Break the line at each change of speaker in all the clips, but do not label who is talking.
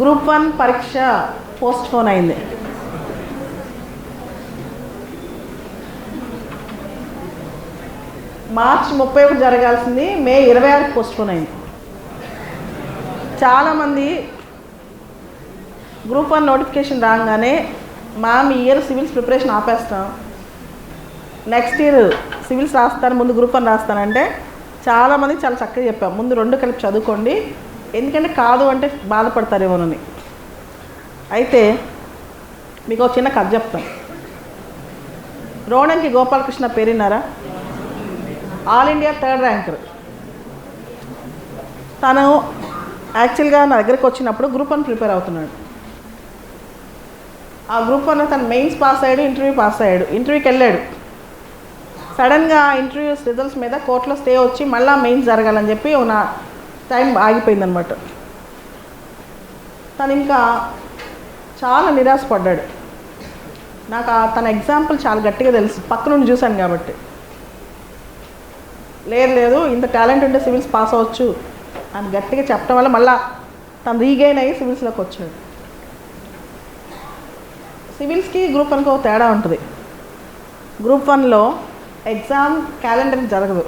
Group one పరీక్ష post phone అయింది. March ముప్పై ఒకటి జరగాల్సింది మే ఇరవై ఆరుకి పోస్ట్ పోన్ అయింది. చాలామంది గ్రూప్ వన్ నోటిఫికేషన్ రాగానే మ్యామ్ ఈ ఇయర్ సివిల్స్ ప్రిపరేషన్ ఆపేస్తాం. నెక్స్ట్ ఇయర్ సివిల్స్ రాస్తాను ముందు గ్రూప్ వన్ రాస్తానంటే చాలామంది చాలా చక్కగా చెప్పాం ముందు రెండు కలిపి చదువుకోండి. ఎందుకంటే కాదు అంటే బాధపడతారేమోనని అయితే మీకు ఒక చిన్న కథ చెప్తాం. రోణంకి గోపాలకృష్ణ పేరున్నారా ఆల్ ఇండియా థర్డ్ ర్యాంకర్. తను యాక్చువల్గా నా దగ్గరికి వచ్చినప్పుడు గ్రూప్ వన్ ప్రిపేర్ అవుతున్నాడు. ఆ గ్రూప్ వన్లో తను మెయిన్స్ పాస్ అయ్యాడు ఇంటర్వ్యూ పాస్ అయ్యాడు ఇంటర్వ్యూకి వెళ్ళాడు. సడన్గా ఇంటర్వ్యూస్ రిజల్ట్స్ మీద కోర్టులో స్టే వచ్చి మళ్ళీ మెయిన్స్ జరగాలని చెప్పి నా టైం ఆగిపోయిందనమాట తను ఇంకా చాలా నిరాశపడ్డాడు. నాకు ఆ తన ఎగ్జాంపుల్ చాలా గట్టిగా తెలుసు. పక్క నుండి చూశాను కాబట్టి. లేదు లేదు ఇంత టాలెంట్ ఉంటే సివిల్స్ పాస్ అవ్వచ్చు అని గట్టిగా చెప్పడం వల్ల మళ్ళీ తను రీగైన్ అయ్యి సివిల్స్లోకి వచ్చాడు. సివిల్స్కి గ్రూప్ వన్కి ఒక తేడా ఉంటుంది. గ్రూప్ వన్లో ఎగ్జామ్ క్యాలెండర్ జరగదు.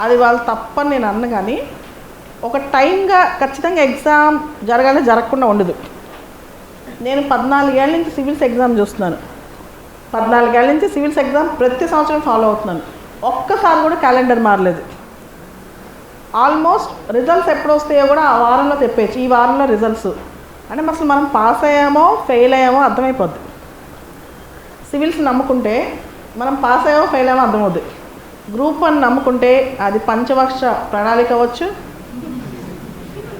అది వాళ్ళు తప్పని నేను అన్న కానీ ఒక టైంగా ఖచ్చితంగా ఎగ్జామ్ జరగాలి జరగకుండా ఉండదు. నేను పద్నాలుగేళ్ళ నుంచి సివిల్స్ ఎగ్జామ్ చూస్తున్నాను. పద్నాలుగేళ్ళ నుంచి సివిల్స్ ఎగ్జామ్ ప్రతి సంవత్సరం ఫాలో అవుతున్నాను. ఒక్కసారి కూడా క్యాలెండర్ మారలేదు. ఆల్మోస్ట్ రిజల్ట్స్ ఎప్పుడు వస్తాయో కూడా ఆ వారంలో తెప్పేయచ్చు. ఈ వారంలో రిజల్ట్స్. అంటే అసలు మనం పాస్ అయ్యామో ఫెయిల్ అయ్యామో అర్థమైపోద్ది. సివిల్స్ నమ్ముకుంటే మనం పాస్ అయ్యామో ఫెయిల్ అయ్యామో అర్థమవుద్ది. గ్రూప్ వన్ నమ్ముకుంటే అది పంచవర్ష ప్రణాళిక అవ్వచ్చు.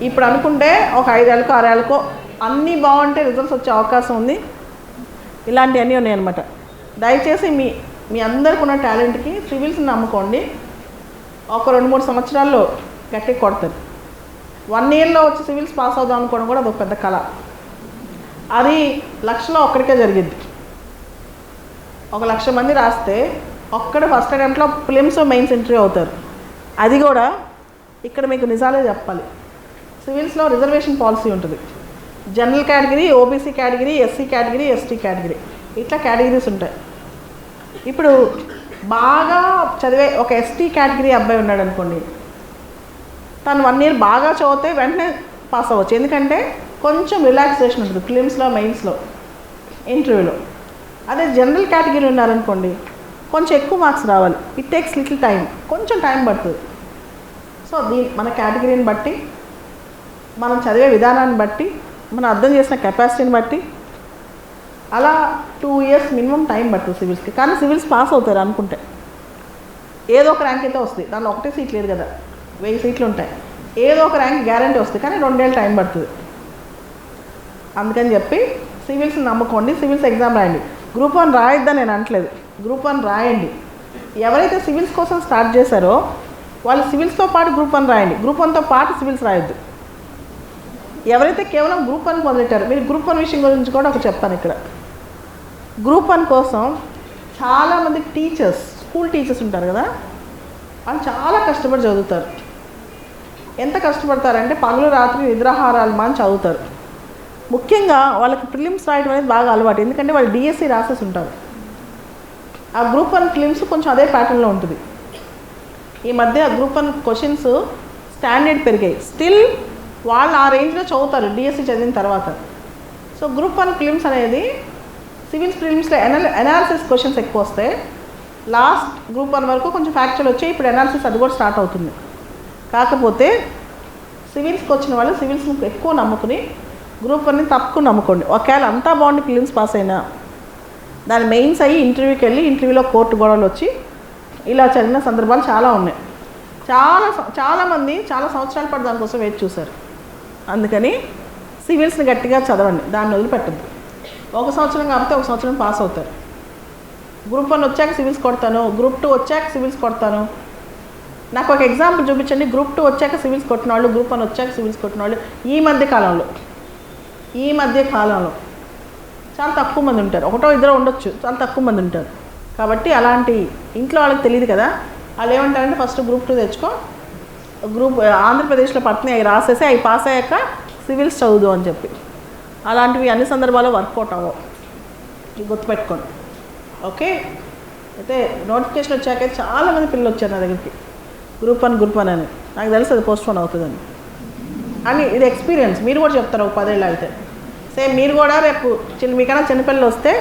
ఇప్పుడు అనుకుంటే ఒక ఐదేళ్ళకో ఆరేళ్ళకో అన్నీ బాగుంటే రిజల్ట్స్ వచ్చే అవకాశం ఉంది. ఇలాంటివన్నీ ఉన్నాయి అనమాట దయచేసి మీ మీ అందరికి ఉన్న టాలెంట్కి సివిల్స్ని నమ్ముకోండి. ఒక రెండు మూడు సంవత్సరాల్లో గట్టి కొడతారు. వన్ ఇయర్లో వచ్చి సివిల్స్ పాస్ అవుదాం అనుకోవడం కూడా అదొక పెద్ద కళ. అది లక్షలో ఒక్కడికే జరిగింది ఒక లక్ష మంది రాస్తే ఒక్కడ ఫస్ట్ అటెంప్ట్లో ఫిలిమ్స్ మెయిన్స్ ఇంటర్వ్యూ అవుతారు. అది కూడా ఇక్కడ మీకు నిజాలే చెప్పాలి. సివిల్స్లో రిజర్వేషన్ పాలసీ ఉంటుంది. General category OBC category SC category ST category ఇట్లా కేటగిరీస్ ఉంటాయి. ఇప్పుడు బాగా చదివే ఒక ఎస్టీ కేటగిరీ అబ్బాయి ఉన్నాడు అనుకోండి తను వన్ ఇయర్ బాగా చదివితే వెంటనే పాస్ అవ్వచ్చు. ఎందుకంటే కొంచెం రిలాక్సేషన్ ఉంటుంది ఫిలిమ్స్లో మెయిన్స్లో ఇంటర్వ్యూలో అదే జనరల్ కేటగిరీ ఉన్నారనుకోండి కొంచెం ఎక్కువ మార్క్స్ రావాలి. ఇట్ టేక్స్ లిటిల్ టైం కొంచెం టైం పడుతుంది. సో దీ మన కేటగిరీని బట్టి మనం చదివే విధానాన్ని బట్టి మనం అర్థం చేసిన కెపాసిటీని బట్టి అలా టూ ఇయర్స్ మినిమం టైం పడుతుంది సివిల్స్కి కానీ సివిల్స్ పాస్ అవుతారు అనుకుంటే. ఏదో ఒక ర్యాంక్ అయితే వస్తుంది దానిలో ఒకటే సీట్ లేదు కదా. వెయ్యి సీట్లు ఉంటాయి. ఏదో ఒక ర్యాంక్ గ్యారంటీ వస్తుంది కానీ రెండేళ్ళు టైం పడుతుంది. అందుకని చెప్పి సివిల్స్ నమ్ముకోండి. సివిల్స్ ఎగ్జామ్ రాయండి. గ్రూప్ వన్ రాయొద్దని నేను అనట్లేదు. గ్రూప్ వన్ రాయండి. ఎవరైతే సివిల్స్ కోసం స్టార్ట్ చేశారో వాళ్ళు సివిల్స్తో పాటు గ్రూప్ వన్ రాయండి. గ్రూప్ వన్తో పాటు సివిల్స్ రాయొద్దు. ఎవరైతే కేవలం గ్రూప్ వన్ మొదలెట్టారు మీరు గ్రూప్ వన్ విషయం గురించి కూడా ఒక చెప్తాను ఇక్కడ. గ్రూప్ వన్ కోసం చాలామంది టీచర్స్ స్కూల్ టీచర్స్ ఉంటారు కదా వాళ్ళు చాలా కష్టపడి చదువుతారు. ఎంత కష్టపడతారంటే పగలు రాత్రి నిద్రాహారాలు మాని చదువుతారు. ముఖ్యంగా వాళ్ళకి ప్రిలిమ్స్ రాయడం అనేది బాగా అలవాటు. ఎందుకంటే వాళ్ళు డిఎస్సి రాసేసి ఉంటారు. ఆ గ్రూప్ వన్ ఫిలిమ్స్ కొంచెం అదే ప్యాటర్న్లో ఉంటుంది. ఈ మధ్య గ్రూప్ వన్ క్వశ్చన్స్ స్టాండర్డ్ పెరిగాయి. స్టిల్ వాళ్ళు ఆ రేంజ్లో చదువుతారు డిఎస్సి చదివిన తర్వాత. సో గ్రూప్ వన్ ఫిలిమ్స్ అనేది సివిల్స్ ఫిలిమ్స్లో ఎనల్ ఎనాలిసిస్ క్వశ్చన్స్ ఎక్కువ వస్తాయి లాస్ట్ గ్రూప్ వన్ వరకు కొంచెం ఫ్యాక్చువల్ వచ్చాయి ఇప్పుడు ఎనాలిసిస్ అది కూడా స్టార్ట్ అవుతుంది. కాకపోతే సివిల్స్కి వచ్చిన వాళ్ళు సివిల్స్ ఎక్కువ నమ్ముకుని గ్రూప్ వన్ని తప్పకుండా నమ్ముకోండి. ఒకవేళ అంతా బాగుండి ఫిలిమ్స్ పాస్ అయినా దాని మెయిన్స్ అయ్యి ఇంటర్వ్యూకి వెళ్ళి ఇంటర్వ్యూలో కోర్టు గొడవలు వచ్చి ఇలా చదివిన సందర్భాలు చాలా ఉన్నాయి. చాలా చాలామంది చాలా సంవత్సరాల పాటు దానికోసం వేచి చూశారు. అందుకని సివిల్స్ని గట్టిగా చదవండి దాన్ని వదిలిపెట్టద్దు. ఒక సంవత్సరం కాబట్టి ఒక సంవత్సరం పాస్ అవుతారు. గ్రూప్ వన్ వచ్చాక సివిల్స్ కొడతాను గ్రూప్ టూ వచ్చాక సివిల్స్ కొడతాను. నాకు ఒక ఎగ్జాంపుల్ చూపించండి. గ్రూప్ టూ వచ్చాక సివిల్స్ కొట్టిన వాళ్ళు గ్రూప్ వన్ వచ్చాక సివిల్స్ కొట్టిన వాళ్ళు ఈ మధ్య కాలంలో. ఈ మధ్య కాలంలో చాలా తక్కువ మంది ఉంటారు. ఒకటో ఇద్దరు ఉండొచ్చు. చాలా తక్కువ మంది ఉంటారు. కాబట్టి అలాంటి ఇంట్లో వాళ్ళకి తెలియదు కదా. వాళ్ళు ఏమంటారంటే ఫస్ట్ గ్రూప్ టూ తెచ్చుకో. గ్రూప్ ఆంధ్రప్రదేశ్లో పడుతున్నాయి. అవి రాసేసి అవి పాస్ అయ్యాక సివిల్స్ చదువుదు అని చెప్పి. అలాంటివి అన్ని సందర్భాల్లో వర్కౌట్ అవ్వవు. గుర్తుపెట్టుకోండి. ఓకే అయితే నోటిఫికేషన్ వచ్చాక చాలామంది పిల్లలు వచ్చారు నా దగ్గరికి. గ్రూప్ వన్ గ్రూప్ వన్ అని. నాకు తెలుసు అది పోస్ట్ పోన్ అవుతుందని అని ఇది ఎక్స్పీరియన్స్ మీరు కూడా చెప్తారు ఒక పదేళ్ళు అయితే. సేమ్ మీరు కూడా రేపు చిన్న మీకన్నా చిన్నపిల్లలు వస్తే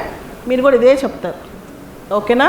మీరు కూడా ఇదే చెప్తారు. ఓకేనా?